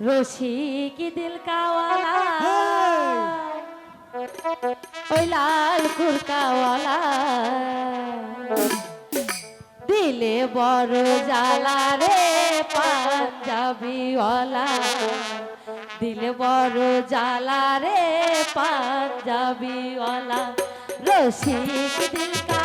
রসিক দিল কাওয়ালা। ওই লাল কুরকাওয়ালা দিলে বড় জালা রে পাঞ্জাবিওয়ালা। দিলে বড় জালা রে পাঞ্জাবিওয়ালা। রসিক দিল কা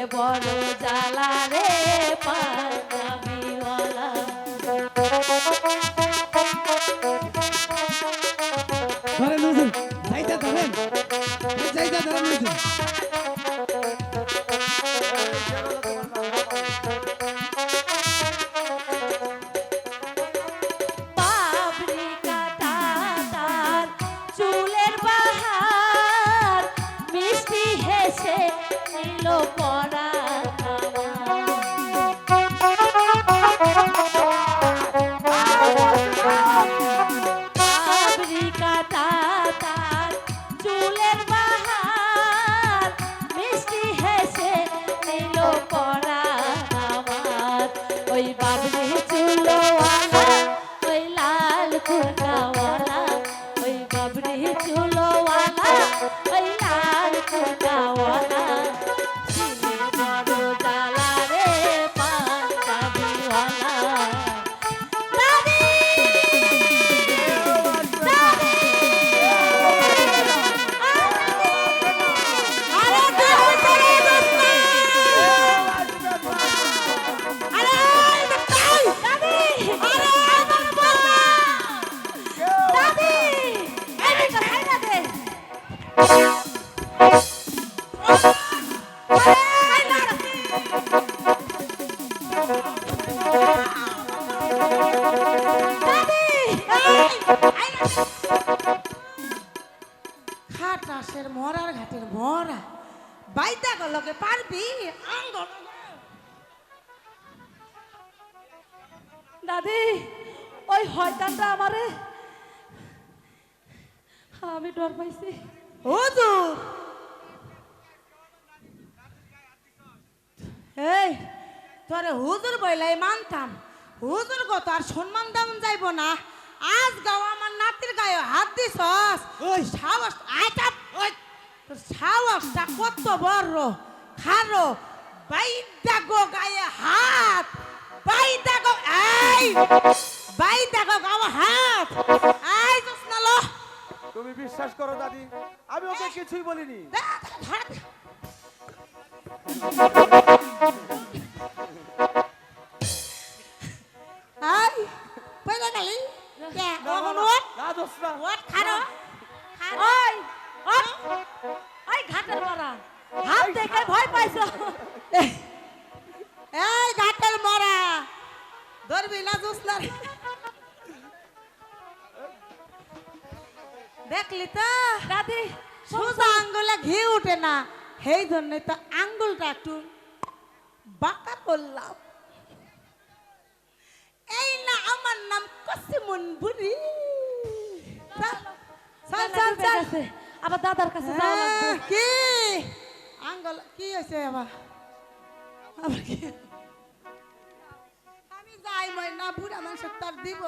দিলে বড় জ্বালা রে পাঞ্জাবিওয়ালা ধরে নজর ধরেন। যাইতে ধরেন। ওই বাবরি দাদি এই মরার ঘাটের মরা। বাইতা গলকে পারবি আঙ্গ। দাদি ওই হয়তানটা আমারে। আমি ডর পাইছি। হুজুর। এই তোরে হুজুর বইলাই মানতাম। হুজুর গো তো আর সম্মান দেওয়া যাইব না। আজ গাও আমার নাতির গায়ে হাত দিছস। ওই। সাহস আইটা ওই তোর সাহসটা কত বড়। খারো বাইদা গো গায়ে হাত বাইদা গো এই বাইদা গো গাও হাত। আই জোসনা লো তুমি বিশ্বাস করো দাদি আমি ওকে কিছুই বলিনি। পয়লা গেলি কে ওগন ওট না না ওট খারো ওই ওই ওই ঘাটের মারা হাত দেখে ভয় পাইছো এই ঘাটের মরা ধরবি না জোসনা রে। দেখলি তো দাদি সোজা আঙ্গুলে ঘি উঠে না সেই জন্য তো আঙ্গুলটা একটু বাঁকা করলাম এই না আমার নাম কসিমন বুড়ি চল চল চল আবার দাদার কাছে যাওয়া লাগবে কি আঙ্গুল কি হয়েছে আবার আবার কি আমি যাই মই না বুড়া মানুষের তার দিব